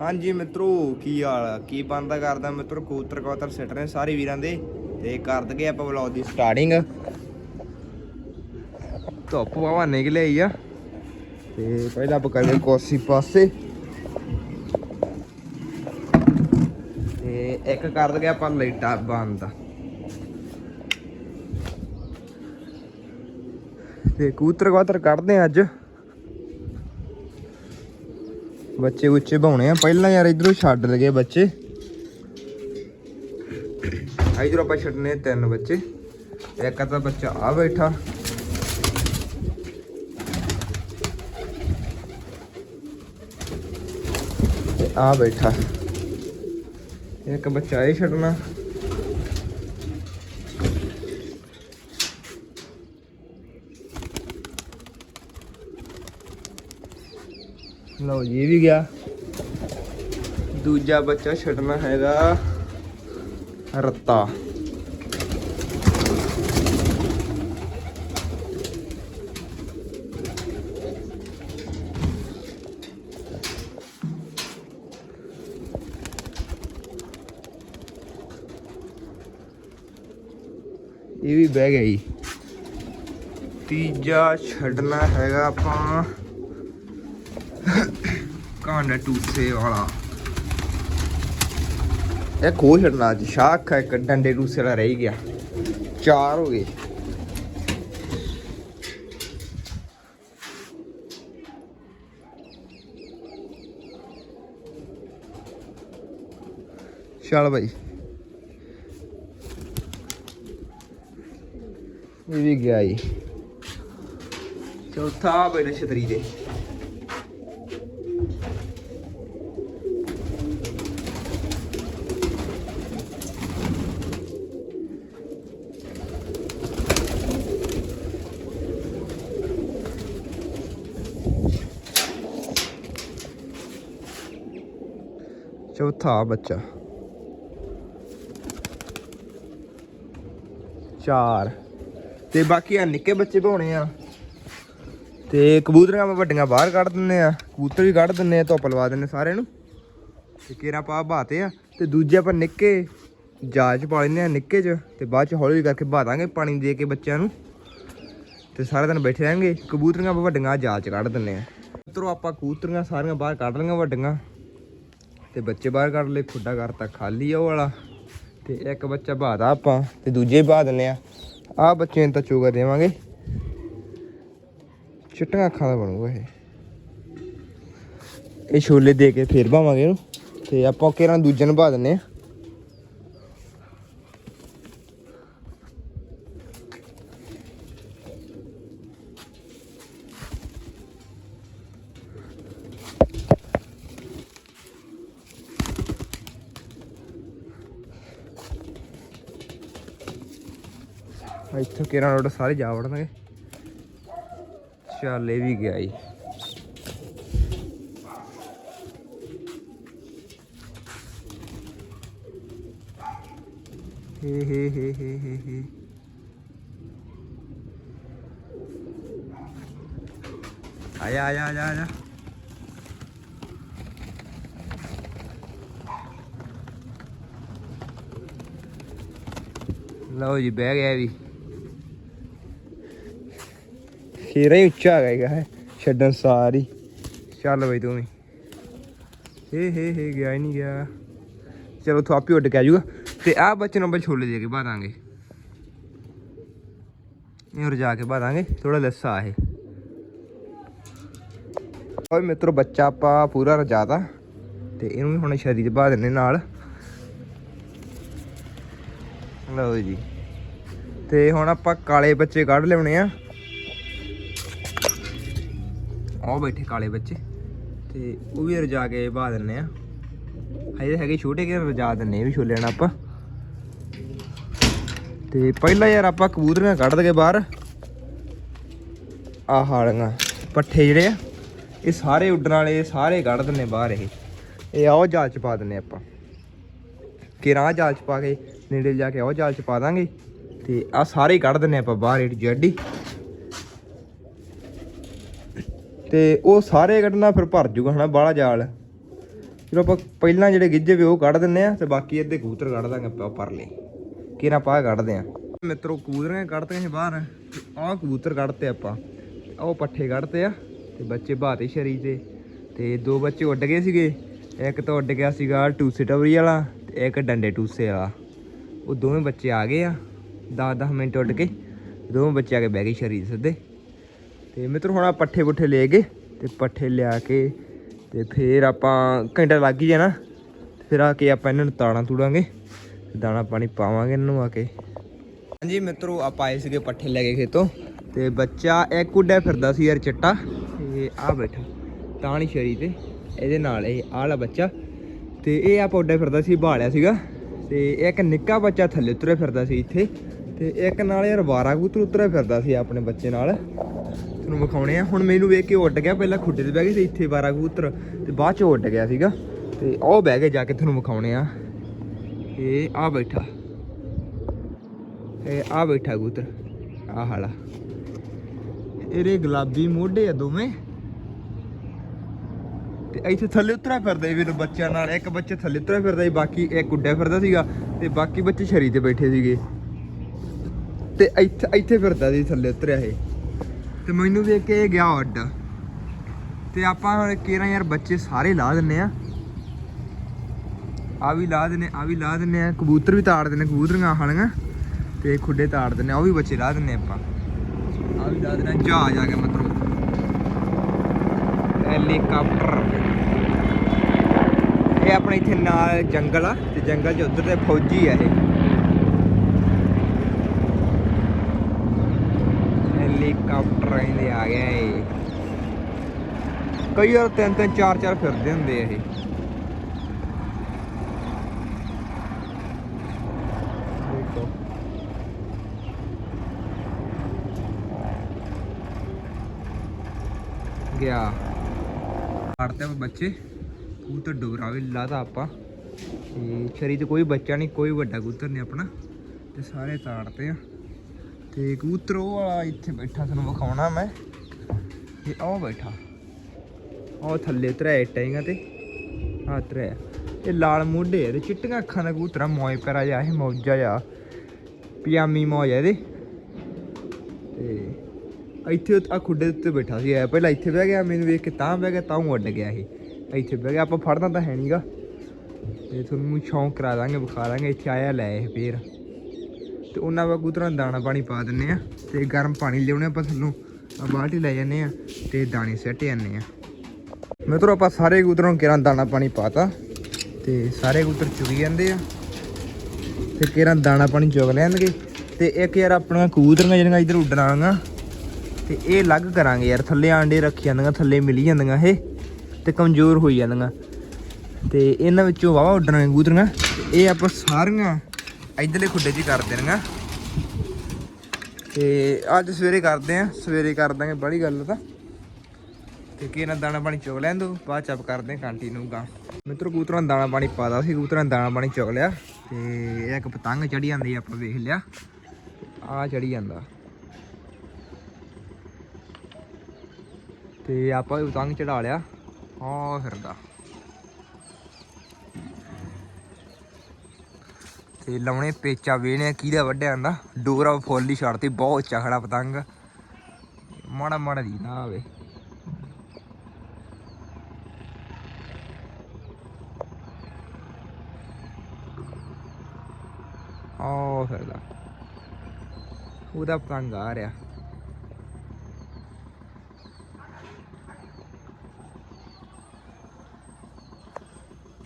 ਹਾਂਜੀ ਮਿੱਤਰੋ, ਕੀ ਹਾਲ ਆ? ਕੀ ਬੰਦਾ ਕਰਦਾ ਮਿੱਤਰ? ਕੂਤਰ ਕਬੂਤਰ ਸਿੱਟ ਰਹੇ ਸਾਰੇ ਵੀਰਾਂ ਦੇ ਤੇ ਕਰ ਦਗੇ ਆਪਾਂ ਵਲੌਗ ਦੀ ਸਟਾਰਟਿੰਗ ਧੁੱਪ ਵਾਵਾ ਨਿਕਲੇ ਆਈ ਆ। ਤੇ ਪਹਿਲਾਂ ਆਪਾਂ ਕਰਦੇ ਕੋਸੀ ਪਾਸੇ। ਤੇ ਇੱਕ ਕਰ ਦਗੇ ਆਪਾਂ ਲਾਈਟਾਂ ਬੰਦ। ਤੇ ਕੂਤਰ ਕਬੂਤਰ ਕੱਢਦੇ ਆ ਅੱਜ। ਬੱਚੇ ਉੱਚੇ ਬਾਉਣੇ ਆ। ਪਹਿਲਾਂ ਯਾਰ ਇਧਰੋਂ ਛੱਡ ਲਗੇ ਬੱਚੇ। ਇਧਰੋਂ ਆਪਾਂ ਛੱਡਨੇ ਤਿੰਨ ਬੱਚੇ। ਇੱਕ ਤਾਂ ਬੱਚਾ ਆ ਬੈਠਾ। ਆ ਬੈਠਾ। ਇੱਕ ਬੱਚਾ ਇਹ ਛੱਡਣਾ। ਲਓ ਜੀ ਇਹ ਵੀ ਗਿਆ। ਦੂਜਾ ਬੱਚਾ ਛੱਡਣਾ ਹੈਗਾ ਰੱਤਾ। ਇਹ ਵੀ ਬਹਿ ਗਿਆ ਜੀ। ਤੀਜਾ ਛੱਡਣਾ ਹੈਗਾ ਆਪਾਂ। ਕਾਂਡਾ ਟੂਸੇ ਵਾਲਾ। ਇਹ ਖੋ ਛੱਡਣਾ ਅੱਜ ਸ਼ਾਖ ਹੈ ਇੱਕ ਡੰਡੇ ਟੂਸੇ ਵਾਲਾ ਰਹਿ ਗਿਆ। ਚਾਰ ਹੋ ਗਏ। ਚੱਲ ਬਾਈ। ਇਹ ਵੀ ਗਿਆ ਜੀ। ਚੌਥਾ ਬੈਠਾ ਛਤਰੀ ਦੇ। ਚੌਥਾ ਬੱਚਾ। ਚਾਰ। ਤੇ ਬਾਕੀ ਆ ਨਿੱਕੇ ਬੱਚੇ ਭਾਉਣੇ ਆ। ਤੇ ਕਬੂਤਰਾਂ ਆਪਾਂ ਵੱਡੀਆਂ ਬਾਹਰ ਕੱਢ ਦਿੰਨੇ ਆ। ਕਬੂਤਰ ਵੀ ਕੱਢ ਦਿੰਨੇ ਆ, ਧੁੱਪ ਲਵਾ ਦਿੰਨੇ ਸਾਰਿਆਂ ਨੂੰ। ਤੇ ਕੇਰਾ ਪਾ ਬਾਤੇ ਆ। ਤੇ ਦੂਜੇ ਆਪਾਂ ਨਿੱਕੇ ਜਾਜ ਪਾ ਲੈਂਦੇ ਆ ਨਿੱਕੇ ਚ। ਤੇ ਬਾਅਦ ਚ ਹੌਲੀ ਹੌਲੀ ਕਰਕੇ ਬਹਾ ਪਾਣੀ ਦੇ ਕੇ ਬੱਚਿਆਂ ਨੂੰ। ਤੇ ਸਾਰਾ ਦਿਨ ਬੈਠੇ ਰਹਿਣਗੇ। ਕਬੂਤਰੀਆਂ ਵੱਡੀਆਂ ਜਾਜ ਚ ਕੱਢ ਦਿੰਨੇ ਆ। ਮਿੱਤਰੋ ਆਪਾਂ ਕਬੂਤਰੀਆਂ ਸਾਰੀਆਂ ਬਾਹਰ ਕੱਢ ਲਈਆਂ ਵੱਡੀਆਂ। ਤੇ ਬੱਚੇ ਬਾਹਰ ਕੱਢ ਲਏ, ਖੁੱਡਾ ਕਰਤਾ ਖਾਲੀ ਆ ਉਹ ਵਾਲਾ। ਤੇ ਇੱਕ ਬੱਚਾ ਬਾਦਾ ਆਪਾਂ, ਤੇ ਦੂਜੇ ਬਹਾ ਦਿੰਨੇ ਆ। ਆ ਬੱਚੇ ਨੂੰ ਤਾਂ ਚੋਗਾ ਦੇਵਾਂਗੇ। ਚਿੱਟੀਆਂ ਅੱਖਾਂ ਦਾ ਬਣੂਗਾ ਇਹ। ਇਹ ਛੋਲੇ ਦੇ ਕੇ ਫੇਰ ਭਾਵਾਂਗੇ ਇਹਨੂੰ। ਤੇ ਆਪਾਂ ਕਿਹੜਾ ਦੂਜੇ ਨੂੰ ਬਹਾ ਦਿੰਨੇ ਆ। ਇੱਥੋਂ ਕਿਹੜਾ ਰੋਡ ਸਾਰੇ ਜਾ ਵੜਨਗੇ। ਚੱਲ ਇਹ ਵੀ ਗਿਆ ਜੀ। ਹੇ ਹੇ ਹੇ ਹੇ ਹੇ ਹੇ। ਆਇਆ ਆਇਆ ਆਇਆ ਆਇਆ। ਲਓ ਜੀ, ਬਹਿ ਗਿਆ ਵੀ। ਖੀਰਾ ਹੀ ਉੱਚਾ ਹੈਗਾ ਹੈ ਛੱਡਣ ਸਾਰੀ ਚੱਲ ਬਈ ਤੂੰ ਵੀ। ਹੇ ਹੇ ਹੇ, ਗਿਆ ਹੀ ਨਹੀਂ ਗਿਆ। ਚਲੋ ਤੂੰ ਉੱਡ ਕੇ ਆ ਜਾਊਗਾ। ਤੇ ਆਹ ਬੱਚੇ ਨੂੰ ਆਪਾਂ ਛੋਲੇ ਦੇ ਕੇ ਬਾਦਾਂਗੇ ਇਹ ਰਜਾ ਕੇ ਬਾਦਾਂਗੇ ਥੋੜਾ ਲੱਸਾ ਇਹ। ਓਏ ਮਿੱਤਰੋ, ਬੱਚਾ ਆਪਾਂ ਪੂਰਾ ਰਜਾਤਾ। ਤੇ ਇਹਨੂੰ ਵੀ ਹੁਣ ਚ ਬਾ ਦਿੰਨੇ ਨਾਲ। ਲਓ ਜੀ। ਤੇ ਹੁਣ ਆਪਾਂ ਕਾਲੇ ਬੱਚੇ ਕੱਢ ਲਿਆਉਣੇ ਆ। ਆਹ ਬੈਠੇ ਕਾਲੇ ਬੱਚੇ। ਤੇ ਉਹ ਵੀ ਰਜਾ ਕੇ ਬਾ ਦਿੰਨੇ ਆ। ਹਜੇ ਹੈਗੇ ਛੋਟੇ ਕਿ ਰਜਾ ਦਿੰਨੇ ਵੀ ਛੋਲੇ ਨਾਲ ਆਪਾਂ। ਤੇ ਪਹਿਲਾਂ ਯਾਰ ਆਪਾਂ ਕਬੂਤਰੀਆਂ ਕੱਢ ਦਗੇ ਬਾਹਰ। ਆਹ ਹਾਲੀਆਂ ਪੱਠੇ ਜਿਹੜੇ ਆ, ਇਹ ਸਾਰੇ ਉੱਡਣ ਵਾਲੇ ਸਾਰੇ ਕੱਢ ਦਿੰਨੇ ਬਾਹਰ ਇਹ। ਇਹ ਆਓ ਜਾਲ ਚ ਪਾ ਦਿੰਨੇ ਆਪਾਂ। ਕਿਰਾਂ ਜਾਲ ਚ ਪਾ ਕੇ, ਨੇੜੇ ਜਾ ਕੇ ਆਓ, ਜਾਲ ਚ ਪਾ ਦਾਂਗੇ। ਤੇ ਆ ਸਾਰੇ ਹੀ ਕੱਢ ਦਿੰਨੇ ਆਪਾਂ ਬਾਹਰ ਏਟ ਜੱਡੀ ਤੇ ਉਹ ਸਾਰੇ ਕੱਢਣਾ ਫਿਰ ਭਰ ਜੂਗਾ ਹਨਾ ਬਾਹਲਾ ਜਾਲ। ਚਲੋ ਆਪਾਂ ਪਹਿਲਾਂ ਜਿਹੜੇ ਗਿੱਜੇ ਵੇ ਉਹ ਕੱਢ ਦਿੰਨੇ ਆ ਤੇ ਬਾਕੀ ਅੱਧੇ ਕਬੂਤਰ ਕੱਢ ਦਾਂਗੇ ਆਪਾਂ ਪਰਲੇ ਕਿਹਨਾਂ ਪਾ ਕੱਢਦੇ ਆ। ਮਿੱਤਰੋ, ਕਬੂਤਰਾਂ ਕੱਢਦੇ ਸੀ ਬਾਹਰ। ਆਹ ਕਬੂਤਰ ਕੱਢਤੇ ਆਪਾਂ। ਉਹ ਪੱਠੇ ਕੱਢਤੇ ਆ ਤੇ ਬੱਚੇ ਬਾਤੇ ਸ਼ਰੀ ਤੇ ਤੇ ਦੋ ਬੱਚੇ ਉੱਡ ਗਏ ਸੀਗੇ। ਇੱਕ ਤਾਂ ਉੱਡ ਗਿਆ ਸੀਗਾ ਟੂਸੇ ਟਵਰੀ ਵਾਲਾ ਤੇ ਇੱਕ ਡੰਡੇ ਟੂਸੇ ਵਾਲਾ। ਉਹ ਦੋਵੇਂ ਬੱਚੇ ਆ ਗਏ ਆ। 10-10 ਮਿੰਟ ਉੱਡ ਕੇ ਦੋਵੇਂ ਬੱਚੇ ਆ ਕੇ ਬਹਿ ਗਏ ਸ਼ਰੀ ਸਿੱਧੇ। ਤੇ ਮਿੱਤਰ ਹੁਣ ਆ ਪੱਠੇ ਪੁੱਠੇ ਲੈ ਗਏ ਤੇ ਪੱਠੇ ਲਿਆ ਕੇ ਤੇ ਫੇਰ ਆਪਾਂ ਘੰਟਾ ਲੱਗ ਹੀ ਜਾਣਾ। ਫਿਰ ਆ ਕੇ ਆਪਾਂ ਇਹਨਾਂ ਨੂੰ ਤਾਣਾ ਤੂੜਾਂਗੇ ਦਾਣਾ ਪਾਣੀ ਪਾਵਾਂਗੇ ਇਹਨਾਂ ਨੂੰ ਆ ਕੇ। ਹਾਂਜੀ ਮਿੱਤਰੋ, ਆਪਾਂ ਆਏ ਸੀਗੇ ਪੱਠੇ ਲੈ ਕੇ ਖੇਤੋਂ ਤੇ ਬੱਚਾ ਇੱਕ ਉੱਡਿਆ ਫਿਰਦਾ ਸੀ ਯਾਰ ਚਿੱਟਾ ਤੇ ਆ ਬੈਠਾ ਤਾਣੀ ਸ਼ਰੀ ਤੇ, ਇਹਦੇ ਨਾਲ ਇਹ ਆਹ ਬੱਚਾ ਤੇ ਇਹ ਆਪਾਂ ਉੱਡਿਆ ਫਿਰਦਾ ਸੀ ਭਾਲਿਆ ਸੀਗਾ ਤੇ ਇੱਕ ਨਿੱਕਾ ਬੱਚਾ ਥੱਲੇ ਉਤਰਿਆ ਫਿਰਦਾ ਸੀ ਇੱਥੇ ਤੇ ਇੱਕ ਨਾਲ ਯਾਰ ਵਾਰਾ ਕਬੂਤਰ ਉਤਰਿਆ ਫਿਰਦਾ ਸੀ ਆਪਣੇ ਬੱਚੇ ਨਾਲ ਤੁਹਾਨੂੰ ਵਿਖਾਉਣੇ ਆ। ਹੁਣ ਮੈਨੂੰ ਵੇਖ ਕੇ ਉੱਡ ਗਿਆ। ਪਹਿਲਾਂ ਖੁੱਡੇ ਤੇ ਬਹਿ ਗਏ ਸੀ, ਇੱਥੇ ਵਾਰਾ ਕਬੂਤਰ। ਤੇ ਬਾਅਦ ਚ ਉੱਡ ਗਿਆ ਸੀਗਾ। ਤੇ ਉਹ ਬਹਿ ਕੇ ਜਾ ਕੇ ਤੁਹਾਨੂੰ ਵਿਖਾਉਣੇ ਆ। ਇਹ ਆ ਬੈਠਾ। ਇਹ ਆ ਬੈਠਾ ਕਬੂਤਰ। ਆ ਹਾਲਾ ਇਹਦੇ ਗੁਲਾਬੀ ਮੋਢੇ ਆ ਦੋਵੇਂ। ਤੇ ਇੱਥੇ ਥੱਲੇ ਉਤਰਿਆ ਫਿਰਦਾ ਸੀ ਮੈਨੂੰ ਬੱਚਿਆਂ ਨਾਲ। ਇੱਕ ਬੱਚੇ ਥੱਲੇ ਉਤਰਿਆ ਫਿਰਦਾ ਸੀ, ਬਾਕੀ ਇੱਕ ਉੱਡਿਆ ਫਿਰਦਾ ਸੀਗਾ। ਤੇ ਬਾਕੀ ਬੱਚੇ ਛਰੀ ਤੇ ਬੈਠੇ ਸੀਗੇ। ਤੇ ਇੱਥੇ ਇੱਥੇ ਫਿਰਦਾ ਸੀ, ਥੱਲੇ ਉਤਰਿਆ ਇਹ। ਤੇ ਮੈਨੂੰ ਵੇਖ ਕੇ ਇਹ ਗਿਆ ਉੱਡ ਤੇ ਆਪਾਂ ਹੁਣ ਕੇਰਾਂ ਯਾਰ ਬੱਚੇ ਸਾਰੇ ਲਾ ਦਿੰਨੇ ਆ। ਆ ਵੀ ਲਾ ਦਿੰਨੇ ਆ ਵੀ ਲਾ ਦਿੰਨੇ ਆ। ਕਬੂਤਰ ਵੀ ਤਾੜ ਦਿੰਨੇ, ਕਬੂਤਰੀਆਂ ਹਾਲੀਆਂ ਤੇ ਖੁੱਡੇ ਤਾੜ ਦਿੰਨੇ ਆ, ਉਹ ਵੀ ਬੱਚੇ ਲਾ ਦਿੰਨੇ ਆਪਾਂ। ਆ ਵੀ ਲਾ ਦਿੰਨੇ ਜਹਾਜ਼ ਆ ਗਿਆ ਮਤਲਬ। ਹੈਲੀਕਾਪਟਰ ਇਹ ਆਪਣੇ ਇੱਥੇ ਨਾਲ ਜੰਗਲ ਆ, ਤੇ ਜੰਗਲ 'ਚ ਉਧਰ ਤੇ ਫੌਜੀ ਆ ਇਹ ਹੈਲੀਕਾਪਟਰ ਇਹਦੇ ਆ ਗਿਆ ਇਹ। ਕਈ ਵਾਰ ਤਿੰਨ ਤਿੰਨ, ਚਾਰ ਚਾਰ ਫਿਰਦੇ ਹੁੰਦੇ ਆ ਇਹ। ਗਿਆ। ਆੜਤੇ ਬੱਚੇ। ਕਬੂਤਰ ਡੋਰਾ ਵੀ ਲਾਤਾ ਆਪਾਂ। ਤੇ ਛਰੀ ਤੇ ਕੋਈ ਬੱਚਾ ਨਹੀਂ, ਕੋਈ ਵੱਡਾ ਕਬੂਤਰ ਨਹੀਂ ਆਪਣਾ। ਤੇ ਸਾਰੇ ਤਾੜਤੇ ਆ। ਤੇ ਕਬੂਤਰ ਉਹ ਵਾਲਾ ਇੱਥੇ ਬੈਠਾ, ਤੁਹਾਨੂੰ ਵਿਖਾਉਣਾ ਮੈਂ। ਇਹ ਉਹ ਬੈਠਾ। ਉਹ ਥੱਲੇ ਉਤਰਿਆ ਟੈਂਗਾ ਤੇ। ਆ ਉਤਰਿਆ ਇਹ ਲਾਲ ਮੋਢੇ ਆ ਤੇ ਚਿੱਟੀਆਂ ਅੱਖਾਂ ਦਾ ਕਬੂਤਰ ਮੌਜ ਕਰਾ ਜਾ ਇਹ ਮੌਜਾ ਜਾ ਪਜਾਮੀ ਮੌਜ ਆ ਇਹਦੇ। ਤੇ ਇੱਥੇ ਆ ਖੁੱਡੇ ਦੇ ਉੱਤੇ ਬੈਠਾ ਸੀ। ਐ ਪਹਿਲਾਂ ਇੱਥੇ ਬਹਿ ਗਿਆ, ਮੈਨੂੰ ਵੇਖ ਕੇ ਤਾਂ ਬਹਿ ਗਿਆ, ਤਾਂ ਉਹ ਉੱਡ ਗਿਆ ਇਹ। ਇੱਥੇ ਬਹਿ ਗਿਆ, ਆਪਾਂ ਫੜਨਾ ਤਾਂ ਹੈ ਨਹੀਂਗਾ ਤੇ ਤੁਹਾਨੂੰ ਸ਼ੌਂਕ ਕਰਾ ਦਾਂਗੇ, ਵਿਖਾ ਦਾਂਗੇ। ਇੱਥੇ ਆਇਆ ਲੈ ਇਹ ਫੇਰ। ਤੇ ਉਹਨਾਂ ਵਾ ਕਬੂਤਰਾਂ ਦਾਣਾ ਪਾਣੀ ਪਾ ਦਿੰਨੇ ਆ। ਤੇ ਗਰਮ ਪਾਣੀ ਲਿਆਉਣੇ ਆਪਾਂ ਤੁਹਾਨੂੰ ਆ ਬਾਲਟੀ ਲੈ ਜਾਂਦੇ ਆ ਤੇ ਦਾਣੇ ਸੱਟ ਜਾਂਦੇ ਆ। ਮਿੱਤਰੋ, ਆਪਾਂ ਸਾਰੇ ਕਬੂਤਰਾਂ ਨੂੰ ਕਿਰਾਂ ਦਾਣਾ ਪਾਣੀ ਪਾਤਾ ਤੇ ਸਾਰੇ ਕਬੂਤਰ ਚੁਗੀ ਜਾਂਦੇ ਆ ਤੇ ਕਿਰਾਂ ਦਾਣਾ ਪਾਣੀ ਚੁਗ ਲੈਣਗੇ ਤੇ ਇੱਕ ਯਾਰ ਆਪਣਾ ਕਬੂਤਰੀਆਂ ਜਿਹੜੀਆਂ ਇੱਧਰ ਉੱਡਣ ਵਾਲੀਆਂ ਤੇ ਇਹ ਅਲੱਗ ਕਰਾਂਗੇ ਯਾਰ, ਥੱਲੇ ਆਂਡੇ ਰੱਖੀ ਜਾਂਦੀਆਂ, ਥੱਲੇ ਮਿਲੀ ਜਾਂਦੀਆਂ ਇਹ ਤੇ ਕਮਜ਼ੋਰ ਹੋਈ ਜਾਂਦੀਆਂ ਤੇ ਇਹਨਾਂ ਵਿੱਚੋਂ ਵਾਵਾ ਉੱਡਣਾਂ ਕਬੂਤਰੀਆਂ। ਤੇ ਇਹ ਆਪਾਂ ਸਾਰੀਆਂ ਇਧਰਲੇ ਖੁੱਡੇ 'ਚ ਹੀ ਕਰ ਦੇਣੀਆਂ। ਤੇ ਅੱਜ ਸਵੇਰੇ ਕਰਦੇ ਆ, ਸਵੇਰੇ ਕਰ ਦਾਂਗੇ ਬੜੀ ਗੱਲ ਤਾਂ। ਤੇ ਕੀ ਨਾ ਦਾਣਾ ਪਾਣੀ ਚੁਗ ਲੈਣ ਦੋ, ਬਾਅਦ ਚੱਪ ਕਰਦੇ ਆ ਕੰਟੀਨਿਊ ਗਾ। ਮਿੱਤਰ, ਕਬੂਤਰਾਂ ਨੂੰ ਦਾਣਾ ਪਾਣੀ ਪਾਦਾ ਸੀ, ਕਬੂਤਰਾਂ ਦਾਣਾ ਪਾਣੀ ਚੁਗ ਲਿਆ। ਤੇ ਇਹ ਇੱਕ ਪਤੰਗ ਚੜੀ ਜਾਂਦੀ ਆਪਾਂ ਵੇਖ ਲਿਆ। ਆ ਚੜੀ ਜਾਂਦਾ। ਤੇ ਆਪਾਂ ਵੀ ਪਤੰਗ ਚੜਾ ਲਿਆ। ਆ ਫਿਰਦਾ। ਤੇ ਲਾਉਣੇ ਪੇਚਾ ਵੇਣੇ ਕਿਹਦਾ ਵੱਢਿਆ ਜਾਂਦਾ ਡੋਰਾ ਫੁੱਲ ਹੀ ਛੱਡਤੀ, ਬਹੁਤ ਚਖੜਾ ਪਤੰਗ। ਮਾੜਾ ਮਾੜਾ ਦੀ ਨਾ ਆਵੇ। ਆ ਫਿਰਦਾ ਉਹਦਾ ਪਤੰਗ ਆ ਰਿਹਾ।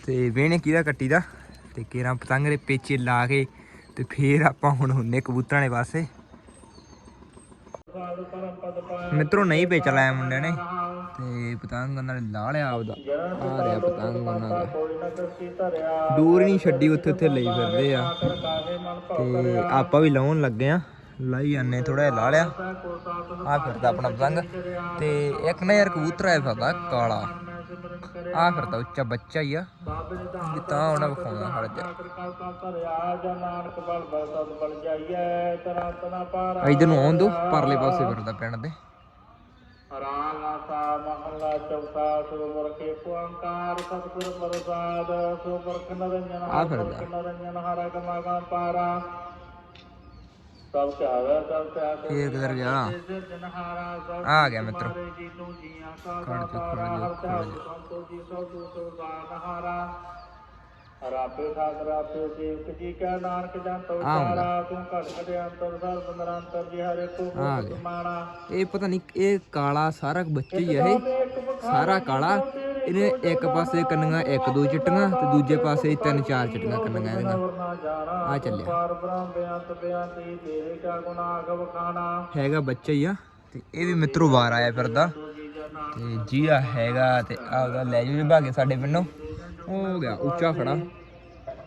ਤੇ ਵੇਣੇ ਕਿਹਦਾ ਕੱਟੀ ਦਾ? ਤੇ ਕੇਰਾਂ ਪਤੰਗ ਦੇ ਪੇਚੇ ਲਾ ਕੇ ਤੇ ਫੇਰ ਆਪਾਂ ਹੁਣ ਹੁੰਨੇ ਕਬੂਤਰਾਂ ਦੇ ਪਾਸੇ। ਮਿੱਤਰੋ ਨਹੀਂ ਪੇਚ ਲਾਇਆ ਮੁੰਡੇ ਨੇ। ਤੇ ਪਤੰਗ ਉਹਨਾਂ ਨੇ ਲਾ ਲਿਆ ਆਪਦਾ। ਆ ਰਿਹਾ ਪਤੰਗ ਉਹਨਾਂ ਦਾ। ਦੂਰ ਨਹੀਂ ਛੱਡੀ, ਉੱਥੇ ਉੱਥੇ ਲਈ ਫਿਰਦੇ ਆ। ਤੇ ਆਪਾਂ ਵੀ ਲਾਉਣ ਲੱਗੇ ਆ। ਲਾਈ ਜਾਂਦੇ ਥੋੜਾ ਜਿਹਾ ਲਾ ਲਿਆ। ਆ ਫਿਰਦਾ ਆਪਣਾ ਪਤੰਗ। ਤੇ ਇੱਕ ਨਾ ਯਾਰ ਕਬੂਤਰ ਆਇਆ ਫਿਰਦਾ ਕਾਲਾ। ਆ ਫਿਰਦਾ ਉੱਚਾ ਬੱਚਾ ਹੀ ਆ। ਵੀ ਤਾਂ ਉਹਨਾਂ ਵਿਖਾਉਣਾ ਹੜ ਜਾ ਇਧਰ ਨੂੰ ਆਉਣ ਦੋ ਪਰਲੇ ਪਾਸੇ ਫਿਰਦਾ ਪਿੰਡ ਦੇ। ਆਸਾ ਮਹੱਲਾ ਚੌਥਾ ਸੁਰਮੁਰ ਕੇ ਓੰਕਾਰ ਸਤਿਗੁਰ ਪ੍ਰਸਾਦ ਸੁਪਰਖ ਨਰੰਜਨ। ਹਰਿ ਕਮਾਗਾ ਪਾਰਾ। ਸਭ ਫੇਰ ਕਿਧਰ ਗਿਆ ਆ ਗਿਆ ਮਿੱਤਰੋ। ਤੂੰ ਜੀਆਂ ਕਾ ਦੂਤ ਨਹਾਰਾ ਰਾਪੇ ਸਾਗਰਾ ਤੇ ਸੇਵਕ ਜੀ ਕਾ ਨਾਨਕ ਹੁੰਦਾ। ਉਚਾਰਾ ਤੂੰ ਘਟ ਘਟ ਅੰਤਰ ਸਰਬ ਨਿਰੰਤਰ ਜੀ ਹਰੇ ਕੋ। ਮਾਣਾ। ਇਹ ਪਤਾ ਨਹੀਂ ਇਹ ਕਾਲਾ ਸਾਰਾ ਬੱਚਾ ਹੀ ਆ ਇਹ। ਸਾਰਾ ਕਾਲਾ। ਇਹਨੇ ਇੱਕ ਪਾਸੇ ਕੰਨੀਆਂ, ਇੱਕ ਦੋ ਚਿੱਟੀਆਂ ਤੇ ਦੂਜੇ ਪਾਸੇ ਤਿੰਨ ਚਾਰ ਚਿੱਟੀਆਂ ਕੰਨੀਆਂ ਇਹਦੀਆਂ। ਆ ਚੱਲਿਆ। ਹੈਗਾ ਬੱਚਾ ਹੀ ਆ, ਤੇ ਇਹ ਵੀ ਮਿੱਤਰੋਂ ਵਾਰ ਆਇਆ ਫਿਰਦਾ। ਤੇ ਜੀ ਆ ਹੈਗਾ ਤੇ ਆਪਦਾ ਲੈ ਜੂ ਭਾਗੇ ਸਾਡੇ ਪਿੰਡੋਂ। ਹੋ ਗਿਆ, ਉੱਚਾ ਖੜਾ।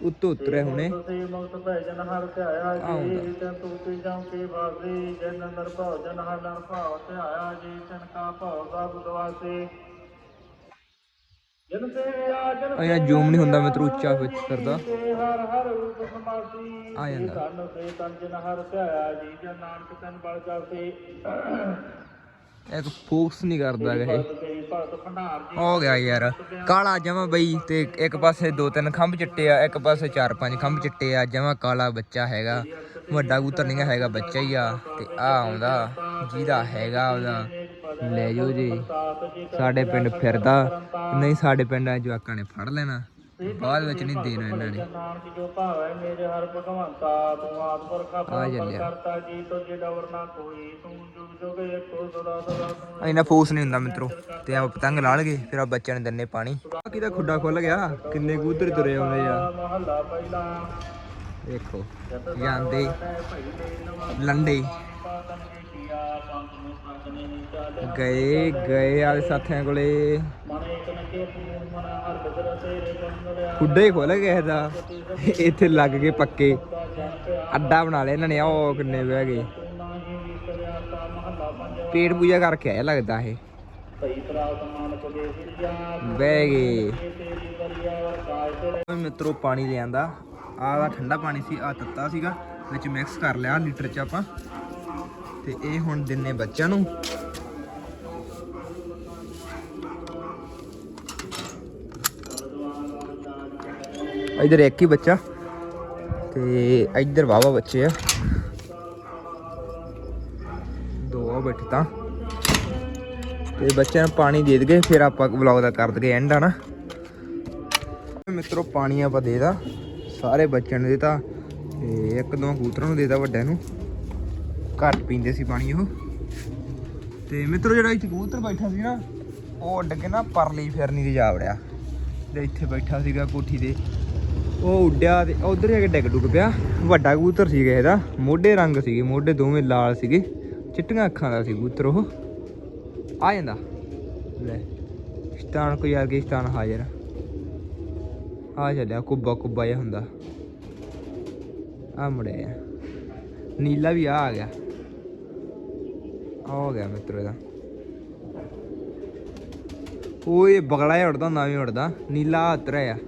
ਉੱਤੋਂ ਉਤਰਿਆ ਹੁਣੇ। ਤੇ ਮੁਕਤ ਭੈਜਨ ਹਰ ਧਿਆਇਆ ਜੀ ਤੈਨ ਤੂੰ ਤੇ ਕੇ ਬਾਜ਼ੀ ਜਨ ਅੰਦਰ ਭਉ ਜਨ ਹਰ ਨਰ ਭਾਉ ਧਿਆਇਆ ਜੀ ਤਨ ਕਾ ਭਉ ਦਾ ਬੁਦਵਾਸੇ ਆ ਯਾਰ ਜ਼ੂਮ ਨਹੀਂ ਹੁੰਦਾ ਮਿੱਤਰੋਂ ਉੱਚਾ ਵਿੱਚ ਕਰਦਾ। ਤੇ ਹਰ ਹਰ ਰੂਪ ਸਮਾਸੀ ਆ ਜਾਂਦਾ। ਤਨ ਤੇ ਤਨ ਜਨ ਹਰ ਧਿਆਇਆ ਜੀ ਜਨ ਨਾਨਕ ਤਨ ਬਲ ਜਾਸੇ ਇੱਕ ਫੋਕਸ ਨਹੀਂ ਕਰਦਾ ਇਹ ਹੋ ਗਿਆ ਯਾਰ। ਕਾਲਾ ਜਮਾ ਬਈ ਤੇ ਇੱਕ ਪਾਸੇ ਦੋ ਤਿੰਨ ਖੰਭ ਚਿੱਟੇ ਆ ਇੱਕ ਪਾਸੇ ਚਾਰ ਪੰਜ ਖੰਭ ਚਿੱਟੇ ਆ ਜਮਾ ਕਾਲਾ ਬੱਚਾ ਹੈਗਾ। ਵੱਡਾ ਕਬੂਤਰ ਨਹੀਂ ਹੈਗਾ ਬੱਚਾ ਹੀ ਆ। ਤੇ ਆ ਆਉਂਦਾ ਜਿਹਦਾ ਹੈਗਾ ਉਹਦਾ। ਲੈ ਜਾਓ ਜੀ। ਸਾਡੇ ਪਿੰਡ ਫਿਰਦਾ। ਨਹੀਂ, ਸਾਡੇ ਪਿੰਡਾਂ ਜਵਾਕਾਂ ਨੇ ਫੜ ਲੈਣਾ। ਬਾਅਦ ਵਿੱਚ ਨਹੀਂ ਦੇਣਾ ਇਹਨਾਂ ਨੇ। ਨਾਨਕ ਜੋ ਭਾਵੈ ਮੇਰੇ ਹਰ ਭਗਵੰਤਾ ਤੂੰ ਆਦ ਪੁਰਖਾ ਪਰਮ ਕਰਤਾ ਜੀ ਤੋ ਜੇ ਡਵਰ ਕੋਈ ਤੂੰ ਜੁਗ ਜੁਗ ਏਕੋ ਸਦਾ ਸਦਾ ਇਹਨਾਂ ਫੋਕਸ ਨਹੀਂ ਹੁੰਦਾ ਮਿੱਤਰੋ। ਤੇ ਆ ਪਤੰਗ ਲਾ ਲਗੇ, ਫਿਰ ਆ ਬੱਚਿਆਂ ਨੇ ਦੰਨੇ ਪਾਣੀ। ਬਾਕੀ ਤਾਂ ਖੁੱਡਾ ਖੁੱਲ ਗਿਆ। ਕਿੰਨੇ ਕਬੂਤਰ ਤੁਰੇ ਆਉਂਦੇ ਆ। ਮਹੱਲਾ ਪਹਿਲਾ ਦੇਖੋ, ਜਾਂਦੇ ਲੰਡੇ। ਗਏ ਗਏ ਆ ਸਾਥੀਆਂ ਕੋਲੇ। ਖੁੱਡਾ ਹੀ ਖੁੱਲ ਗਿਆ ਇਹਦਾ। ਇੱਥੇ ਲੱਗ ਗਏ ਪੱਕੇ। ਅੱਡਾ ਬਣਾ ਲਿਆ ਇਹਨਾਂ ਨੇ ਉਹ ਕਿੰਨੇ ਬਹਿ ਗਏ ਪੇਟ ਪੂਜਾ ਕਰਕੇ ਆਇਆ ਲੱਗਦਾ ਇਹ। ਬਹਿ ਗਏ। ਮਿੱਤਰੋ ਪਾਣੀ ਲਿਆਂਦਾ। ਆਹ ਦਾ ਠੰਡਾ ਪਾਣੀ ਸੀ ਆ ਤੱਤਾ ਸੀਗਾ। ਵਿੱਚ ਮਿਕਸ ਕਰ ਲਿਆ ਲੀਟਰ ਚ ਆਪਾਂ। ਤੇ ਇਹ ਹੁਣ ਦਿੰਨੇ ਬੱਚਿਆਂ ਨੂੰ। ਇਧਰ ਇੱਕ ਹੀ ਬੱਚਾ ਤੇ ਇਧਰ ਵਾਵਾ ਬੱਚੇ ਆ। ਦੋ ਆ ਬੈਠੇ ਤਾਂ। ਤੇ ਬੱਚਿਆਂ ਨੂੰ ਪਾਣੀ ਦੇ ਦਗੇ ਫਿਰ ਆਪਾਂ ਵਲੌਗ ਦਾ ਕਰ ਦਗੇ ਐਂਡ ਆ ਨਾ। ਮਿੱਤਰੋ, ਪਾਣੀ ਆਪਾਂ ਦੇਦਾ ਸਾਰੇ ਬੱਚਿਆਂ ਨੂੰ ਦੇਤਾ ਤੇ ਇੱਕ ਦੋ ਕੂਤਰਾਂ ਨੂੰ ਦੇਤਾ ਵੱਡਿਆਂ ਨੂੰ। ਘੱਟ ਪੀਂਦੇ ਸੀ ਪਾਣੀ ਉਹ। ਤੇ ਮਿੱਤਰੋ ਜਿਹੜਾ ਇੱਥੇ ਕਬੂਤਰ ਬੈਠਾ ਸੀ ਨਾ, ਉਹ ਉੱਡ ਕੇ ਨਾ ਪਰਲੀ ਫਿਰਨੀ ਤੇ ਜਾ ਵੜਿਆ ਤੇ ਇੱਥੇ ਬੈਠਾ ਸੀਗਾ ਕੋਠੀ ਤੇ। ਉਹ ਉੱਡਿਆ ਤੇ ਉਧਰ ਜਾ ਕੇ ਡਿੱਗ ਡੁੱਗ ਪਿਆ। ਵੱਡਾ ਕਬੂਤਰ ਸੀਗਾ ਇਹਦਾ ਮੋਢੇ ਰੰਗ ਸੀਗੇ, ਮੋਢੇ ਦੋਵੇਂ ਲਾਲ ਸੀਗੇ। ਚਿੱਟੀਆਂ ਅੱਖਾਂ ਦਾ ਸੀ ਕਬੂਤਰ ਉਹ। ਆ ਜਾਂਦਾ। ਲੈ, ਸਤਾਨ ਕੋਈ ਆ ਕੇ ਸਤਾਨ ਹਾਜ਼ਰ ਆ ਚੱਲਿਆ, ਕੁੱਬਾ ਕੁੱਬਾ ਜਿਹਾ ਹੁੰਦਾ। ਆ ਮੁੜਿਆ। ਨੀਲਾ ਵੀ ਆ ਆ ਗਿਆ। ਆ ਹੋ ਗਿਆ ਮਿੱਤਰ ਇਹਦਾ ਉਹ ਬਗਲਾ ਹੀ ਉੜਦਾ ਹੁੰਦਾ ਵੀ ਉੜਦਾ ਨੀਲਾ ਉਤਰਿਆ ਆ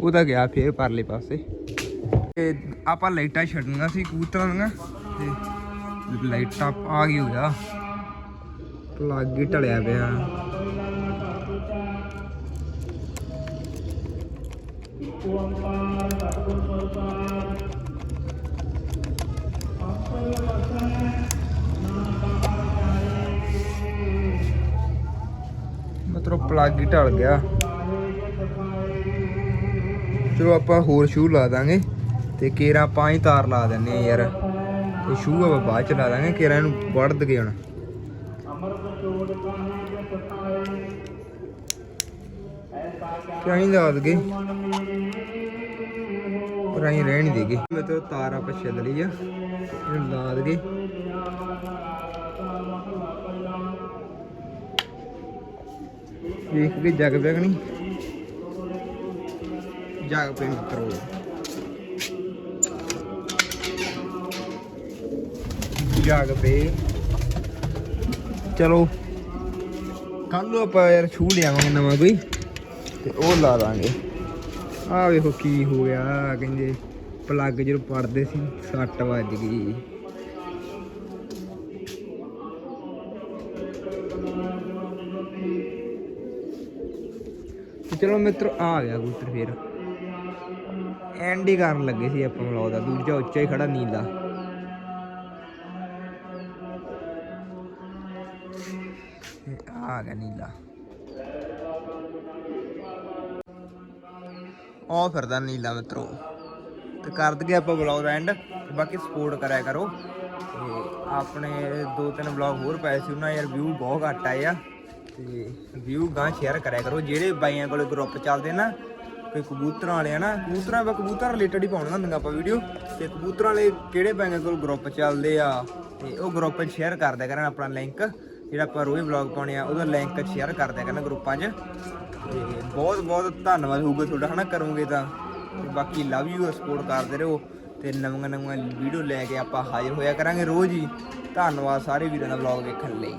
ਉਹ ਤਾਂ ਗਿਆ ਫੇਰ ਪਰਲੇ ਪਾਸੇ ਤੇ ਆਪਾਂ ਲਾਈਟਾਂ ਛੱਡਣੀਆਂ ਸੀ ਕਬੂਤਰਾਂ ਦੀਆਂ ਤੇ ਲਾਈਟਾਂ ਆ ਗਈ ਹੋਇਆ ਪਲੱਗ ਹੀ ਢਲਿਆ ਪਿਆ ਮਤਲਬ ਪਲੱਗ ਹੀ ਢਲ ਗਿਆ। ਚਲੋ, ਆਪਾਂ ਹੋਰ ਸ਼ੂ ਲਾ ਦਾਂਗੇ। ਤੇ ਕੇਰਾ ਆਪਾਂ ਹੀ ਤਾਰ ਲਾ ਦਿੰਨੇ ਆ ਯਾਰ। ਤੇ ਸ਼ੂ ਆਪਾਂ ਬਾਅਦ ਚ ਲਾ ਦਾਂਗੇ, ਕੇਰਾ ਇਹਨੂੰ ਵੜ ਦਗੇ ਹੁਣ। ਕਿਉਂ ਲਾ ਦਗੇ ਪਰ ਅਸੀਂ ਰਹਿਣ ਨਹੀਂ ਦੇਗੇ। ਮੈਂ ਤਾਂ ਤਾਰ ਆਪਾਂ ਛੱਡ ਲਈ ਆ। ਇਹਨੂੰ ਲਾ ਦਗੇ ਵੇਖ ਕੇ ਜਗ ਪਿਆ ਨਹੀਂ ਜਗ ਪੇ ਮਿੱਤਰੋ ਜਗ ਪੇ ਚਲੋ। ਕੱਲ ਨੂੰ ਆਪਾਂ ਯਾਰ ਛੂ ਲਿਆਵਾਂਗੇ ਨਵਾਂ ਕੋਈ। ਤੇ ਉਹ ਲਾ ਦਾਂਗੇ। ਆ ਵੇਖੋ ਕੀ ਹੋਇਆ ਕਹਿੰਦੇ ਪਲੱਗ ਜਦੋਂ ਪੜਦੇ ਸੀ, ਸੱਟ ਵੱਜ ਗਈ। ਚਲੋ ਮਿੱਤਰ, ਆ ਗਿਆ ਕਬੂਤਰ ਫੇਰ। ਐਂਡ ਹੀ ਕਰਨ ਲੱਗੇ ਸੀ ਆਪਾਂ ਵਲੌਗ ਦਾ, ਦੂਜਾ ਉੱਚਾ ਹੀ ਖੜਾ ਨੀਲਾ। ਆ ਗਿਆ ਨੀਲਾ। ਉਹ ਫਿਰਦਾ ਨੀਲਾ ਮਿੱਤਰੋ। ਤੇ ਕਰ ਦਗੇ ਆਪਾਂ ਵਲੌਗ ਐਂਡ ਬਾਕੀ ਸਪੋਰਟ ਕਰਿਆ ਕਰੋ। ਤੇ ਆਪਣੇ ਦੋ ਤਿੰਨ ਵਲੌਗ ਹੋਰ ਪਏ ਸੀ, ਉਹਨਾਂ ਯਾਰ ਵਿਊ ਬਹੁਤ ਘੱਟ ਆਏ ਆ। ਤੇ ਵਿਊ ਗਾਂ ਸ਼ੇਅਰ ਕਰਿਆ ਕਰੋ। ਜਿਹੜੇ ਬਾਈਆਂ ਕੋਲ ਗਰੁੱਪ ਚੱਲਦੇ ਨਾ, ਕੋਈ ਕਬੂਤਰਾਂ ਵਾਲੇ ਆ ਨਾ, ਕਬੂਤਰਾਂ ਵਾ, ਕਬੂਤਰ ਰਿਲੇਟਡ ਹੀ ਪਾਉਣਾ ਹੁੰਦਾ ਆਪਾਂ ਵੀਡੀਓ ਤੇ ਕਬੂਤਰਾਂ ਵਾਲੇ ਕਿਹੜੇ ਬਾਈਆਂ ਕੋਲ ਗਰੁੱਪ ਚੱਲਦੇ ਆ, ਤੇ ਉਹ ਗਰੁੱਪ 'ਚ ਸ਼ੇਅਰ ਕਰ ਦਿਆ ਕਰਨ ਆਪਣਾ ਲਿੰਕ ਜਿਹੜਾ ਆਪਾਂ ਰੋਜ਼ ਵਲੌਗ ਪਾਉਣੇ ਆ, ਉਹਦਾ ਲਿੰਕ ਸ਼ੇਅਰ ਕਰ ਦਿਆ ਕਰਨ ਗਰੁੱਪਾਂ 'ਚ। ਤੇ ਬਹੁਤ ਬਹੁਤ ਧੰਨਵਾਦ ਹੋਊਗਾ ਤੁਹਾਡਾ, ਹਨਾ? ਕਰੋਗੇ ਤਾਂ। ਤੇ ਬਾਕੀ ਲਵ ਯੂ ਸਪੋਰਟ ਕਰਦੇ ਰਹੋ ਤੇ ਨਵੀਆਂ ਨਵੀਆਂ ਵੀਡੀਓ ਲੈ ਕੇ ਆਪਾਂ ਹਾਜ਼ਰ ਹੋਇਆ ਕਰਾਂਗੇ ਰੋਜ਼ ਹੀ। ਧੰਨਵਾਦ ਸਾਰੇ ਵੀਰਾਂ ਦਾ ਵਲੌਗ ਦੇਖਣ ਲਈ।